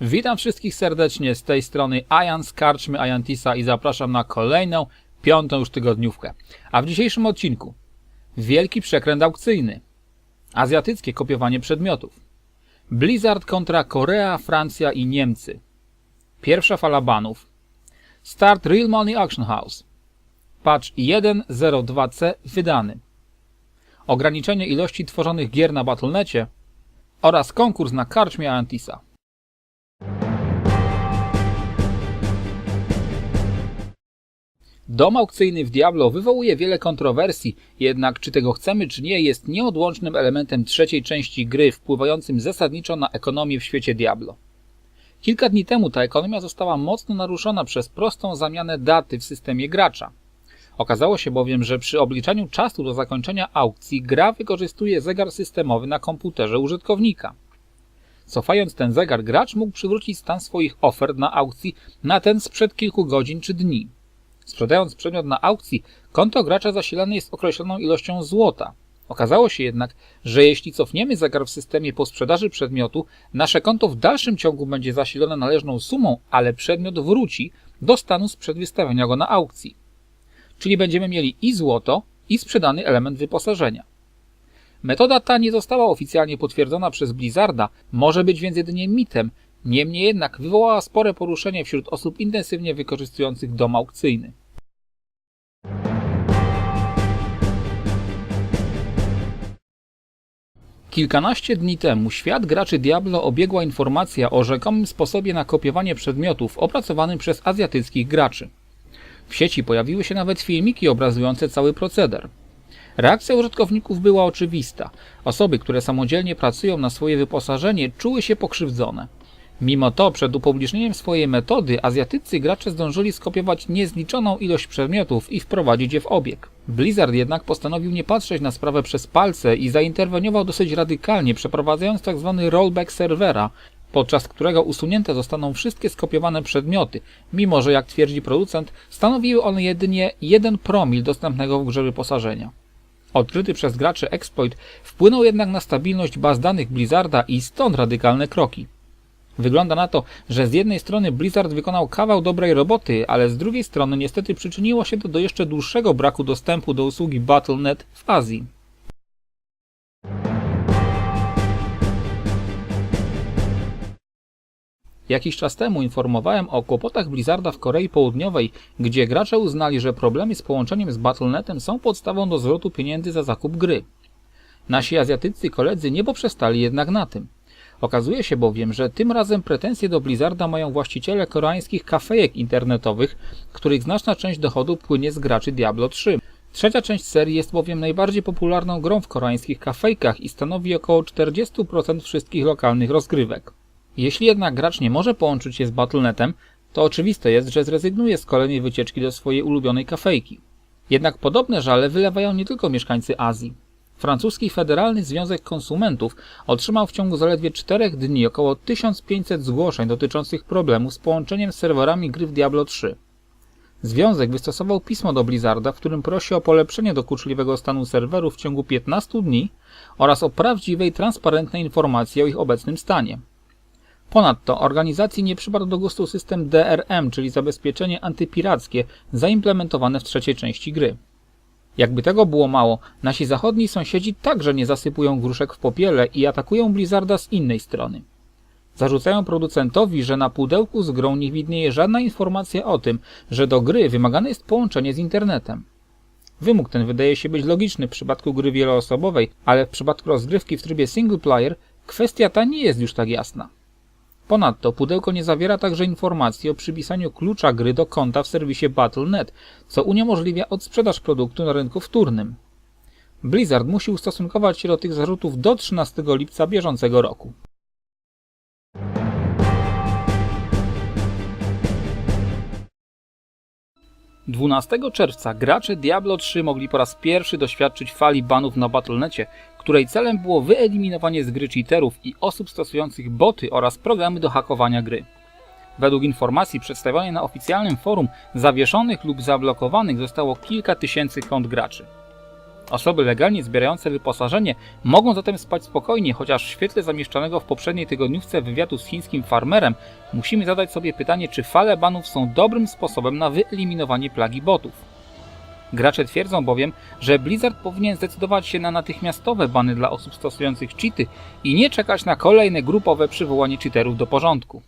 Witam wszystkich serdecznie z tej strony Ajan z Karczmy Ajantisa i zapraszam na kolejną, piątą już tygodniówkę. A w dzisiejszym odcinku wielki przekręt aukcyjny, azjatyckie kopiowanie przedmiotów, Blizzard kontra Korea, Francja i Niemcy, pierwsza fala banów, start Real Money Auction House, patch 1.02c wydany, ograniczenie ilości tworzonych gier na Battle.necie oraz konkurs na Karczmie Ajantisa. Dom aukcyjny w Diablo wywołuje wiele kontrowersji, jednak czy tego chcemy czy nie jest nieodłącznym elementem trzeciej części gry wpływającym zasadniczo na ekonomię w świecie Diablo. Kilka dni temu ta ekonomia została mocno naruszona przez prostą zamianę daty w systemie gracza. Okazało się bowiem, że przy obliczaniu czasu do zakończenia aukcji gra wykorzystuje zegar systemowy na komputerze użytkownika. Cofając ten zegar, gracz mógł przywrócić stan swoich ofert na aukcji na ten sprzed kilku godzin czy dni. Sprzedając przedmiot na aukcji, konto gracza zasilane jest określoną ilością złota. Okazało się jednak, że jeśli cofniemy zegar w systemie po sprzedaży przedmiotu, nasze konto w dalszym ciągu będzie zasilone należną sumą, ale przedmiot wróci do stanu sprzed wystawienia go na aukcji. Czyli będziemy mieli i złoto, i sprzedany element wyposażenia. Metoda ta nie została oficjalnie potwierdzona przez Blizzarda, może być więc jedynie mitem, niemniej jednak wywołała spore poruszenie wśród osób intensywnie wykorzystujących dom aukcyjny. Kilkanaście dni temu świat graczy Diablo obiegła informacja o rzekomym sposobie na kopiowanie przedmiotów opracowanym przez azjatyckich graczy. W sieci pojawiły się nawet filmiki obrazujące cały proceder. Reakcja użytkowników była oczywista. Osoby, które samodzielnie pracują na swoje wyposażenie, czuły się pokrzywdzone. Mimo to, przed upublicznieniem swojej metody, azjatyccy gracze zdążyli skopiować niezliczoną ilość przedmiotów i wprowadzić je w obieg. Blizzard jednak postanowił nie patrzeć na sprawę przez palce i zainterweniował dosyć radykalnie, przeprowadzając tzw. rollback serwera, podczas którego usunięte zostaną wszystkie skopiowane przedmioty, mimo że, jak twierdzi producent, stanowiły one jedynie 1 promil dostępnego w grze wyposażenia. Odkryty przez graczy exploit wpłynął jednak na stabilność baz danych Blizzarda i stąd radykalne kroki. Wygląda na to, że z jednej strony Blizzard wykonał kawał dobrej roboty, ale z drugiej strony niestety przyczyniło się to do jeszcze dłuższego braku dostępu do usługi Battle.net w Azji. Jakiś czas temu informowałem o kłopotach Blizzarda w Korei Południowej, gdzie gracze uznali, że problemy z połączeniem z Battle.netem są podstawą do zwrotu pieniędzy za zakup gry. Nasi azjatyccy koledzy nie poprzestali jednak na tym. Okazuje się bowiem, że tym razem pretensje do Blizzarda mają właściciele koreańskich kafejek internetowych, których znaczna część dochodu płynie z graczy Diablo 3. Trzecia część serii jest bowiem najbardziej popularną grą w koreańskich kafejkach i stanowi około 40% wszystkich lokalnych rozgrywek. Jeśli jednak gracz nie może połączyć się z Battle.netem, to oczywiste jest, że zrezygnuje z kolejnej wycieczki do swojej ulubionej kafejki. Jednak podobne żale wylewają nie tylko mieszkańcy Azji. Francuski Federalny Związek Konsumentów otrzymał w ciągu zaledwie 4 dni około 1500 zgłoszeń dotyczących problemów z połączeniem z serwerami gry w Diablo 3. Związek wystosował pismo do Blizzarda, w którym prosi o polepszenie dokuczliwego stanu serwerów w ciągu 15 dni oraz o prawdziwe i transparentne informacje o ich obecnym stanie. Ponadto organizacji nie przypadł do gustu system DRM, czyli zabezpieczenie antypirackie, zaimplementowane w trzeciej części gry. Jakby tego było mało, nasi zachodni sąsiedzi także nie zasypują gruszek w popiele i atakują Blizzarda z innej strony. Zarzucają producentowi, że na pudełku z grą nie widnieje żadna informacja o tym, że do gry wymagane jest połączenie z internetem. Wymóg ten wydaje się być logiczny w przypadku gry wieloosobowej, ale w przypadku rozgrywki w trybie single player kwestia ta nie jest już tak jasna. Ponadto pudełko nie zawiera także informacji o przypisaniu klucza gry do konta w serwisie Battle.net, co uniemożliwia odsprzedaż produktu na rynku wtórnym. Blizzard musi ustosunkować się do tych zarzutów do 13 lipca bieżącego roku. Dwunastego czerwca gracze Diablo 3 mogli po raz pierwszy doświadczyć fali banów na Battle.necie, której celem było wyeliminowanie z gry cheaterów i osób stosujących boty oraz programy do hakowania gry. Według informacji przedstawionej na oficjalnym forum, zawieszonych lub zablokowanych zostało kilka tysięcy kont graczy. Osoby legalnie zbierające wyposażenie mogą zatem spać spokojnie, chociaż w świetle zamieszczonego w poprzedniej tygodniówce wywiadu z chińskim farmerem musimy zadać sobie pytanie, czy fale banów są dobrym sposobem na wyeliminowanie plagi botów. Gracze twierdzą bowiem, że Blizzard powinien zdecydować się na natychmiastowe bany dla osób stosujących cheaty i nie czekać na kolejne grupowe przywołanie cheaterów do porządku.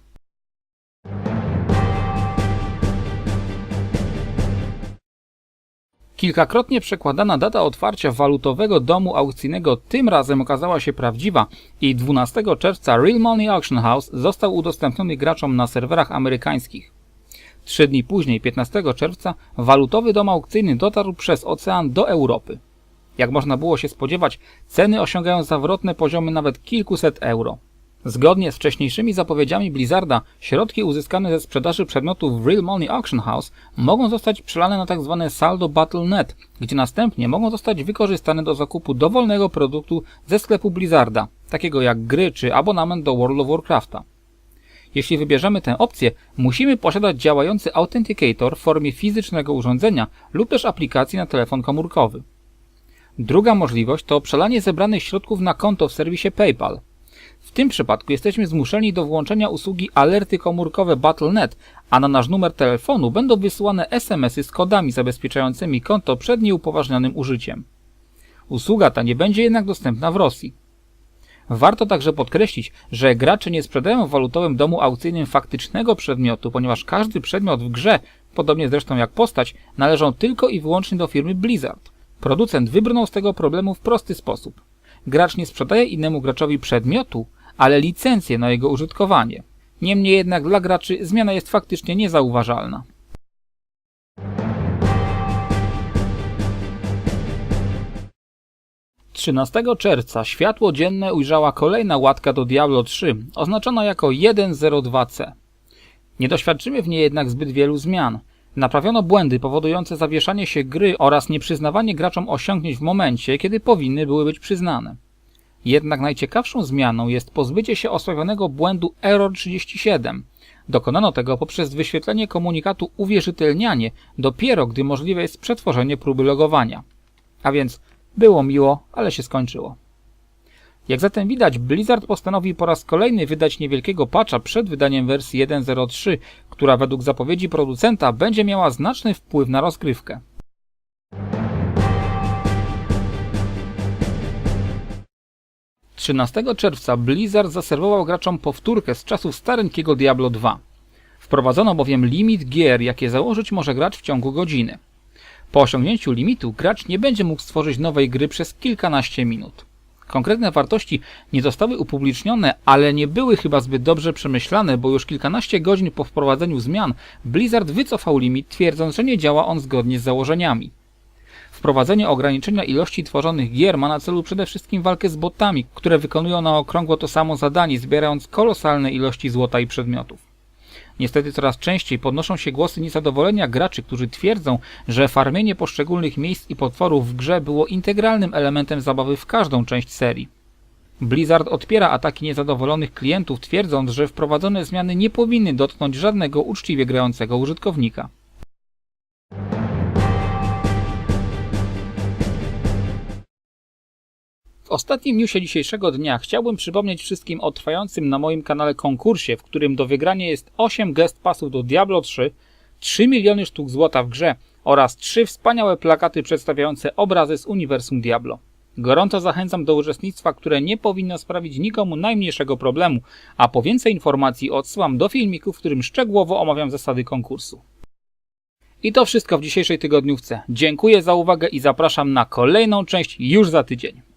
Kilkakrotnie przekładana data otwarcia walutowego domu aukcyjnego tym razem okazała się prawdziwa i 12 czerwca Real Money Auction House został udostępniony graczom na serwerach amerykańskich. Trzy dni później, 15 czerwca, walutowy dom aukcyjny dotarł przez ocean do Europy. Jak można było się spodziewać, ceny osiągają zawrotne poziomy nawet kilkuset euro. Zgodnie z wcześniejszymi zapowiedziami Blizzarda, środki uzyskane ze sprzedaży przedmiotów w Real Money Auction House mogą zostać przelane na tzw. saldo Battle.net, gdzie następnie mogą zostać wykorzystane do zakupu dowolnego produktu ze sklepu Blizzarda, takiego jak gry czy abonament do World of Warcrafta. Jeśli wybierzemy tę opcję, musimy posiadać działający Authenticator w formie fizycznego urządzenia lub też aplikacji na telefon komórkowy. Druga możliwość to przelanie zebranych środków na konto w serwisie PayPal. W tym przypadku jesteśmy zmuszeni do włączenia usługi alerty komórkowe Battle.net, a na nasz numer telefonu będą wysyłane SMS-y z kodami zabezpieczającymi konto przed nieupoważnionym użyciem. Usługa ta nie będzie jednak dostępna w Rosji. Warto także podkreślić, że gracze nie sprzedają w walutowym domu aukcyjnym faktycznego przedmiotu, ponieważ każdy przedmiot w grze, podobnie zresztą jak postać, należą tylko i wyłącznie do firmy Blizzard. Producent wybrnął z tego problemu w prosty sposób. Gracz nie sprzedaje innemu graczowi przedmiotu, ale licencję na jego użytkowanie. Niemniej jednak dla graczy zmiana jest faktycznie niezauważalna. 13 czerwca światło dzienne ujrzała kolejna łatka do Diablo 3, oznaczona jako 1.02c. Nie doświadczymy w niej jednak zbyt wielu zmian. Naprawiono błędy powodujące zawieszanie się gry oraz nieprzyznawanie graczom osiągnięć w momencie, kiedy powinny były być przyznane. Jednak najciekawszą zmianą jest pozbycie się osławionego błędu Error 37. Dokonano tego poprzez wyświetlenie komunikatu uwierzytelnianie dopiero gdy możliwe jest przetworzenie próby logowania. A więc było miło, ale się skończyło. Jak zatem widać, Blizzard postanowił po raz kolejny wydać niewielkiego patcha przed wydaniem wersji 1.03, która według zapowiedzi producenta będzie miała znaczny wpływ na rozgrywkę. Trzynastego czerwca Blizzard zaserwował graczom powtórkę z czasów stareńkiego Diablo 2. Wprowadzono bowiem limit gier, jakie założyć może gracz w ciągu godziny. Po osiągnięciu limitu gracz nie będzie mógł stworzyć nowej gry przez kilkanaście minut. Konkretne wartości nie zostały upublicznione, ale nie były chyba zbyt dobrze przemyślane, bo już kilkanaście godzin po wprowadzeniu zmian Blizzard wycofał limit, twierdząc, że nie działa on zgodnie z założeniami. Wprowadzenie ograniczenia ilości tworzonych gier ma na celu przede wszystkim walkę z botami, które wykonują na okrągło to samo zadanie, zbierając kolosalne ilości złota i przedmiotów. Niestety coraz częściej podnoszą się głosy niezadowolenia graczy, którzy twierdzą, że farmienie poszczególnych miejsc i potworów w grze było integralnym elementem zabawy w każdą część serii. Blizzard odpiera ataki niezadowolonych klientów, twierdząc, że wprowadzone zmiany nie powinny dotknąć żadnego uczciwie grającego użytkownika. Ostatnim newsie dzisiejszego dnia chciałbym przypomnieć wszystkim o trwającym na moim kanale konkursie, w którym do wygrania jest 8 guest passów do Diablo 3, 3 miliony sztuk złota w grze oraz 3 wspaniałe plakaty przedstawiające obrazy z uniwersum Diablo. Gorąco zachęcam do uczestnictwa, które nie powinno sprawić nikomu najmniejszego problemu, a po więcej informacji odsyłam do filmiku, w którym szczegółowo omawiam zasady konkursu. I to wszystko w dzisiejszej tygodniówce. Dziękuję za uwagę i zapraszam na kolejną część już za tydzień.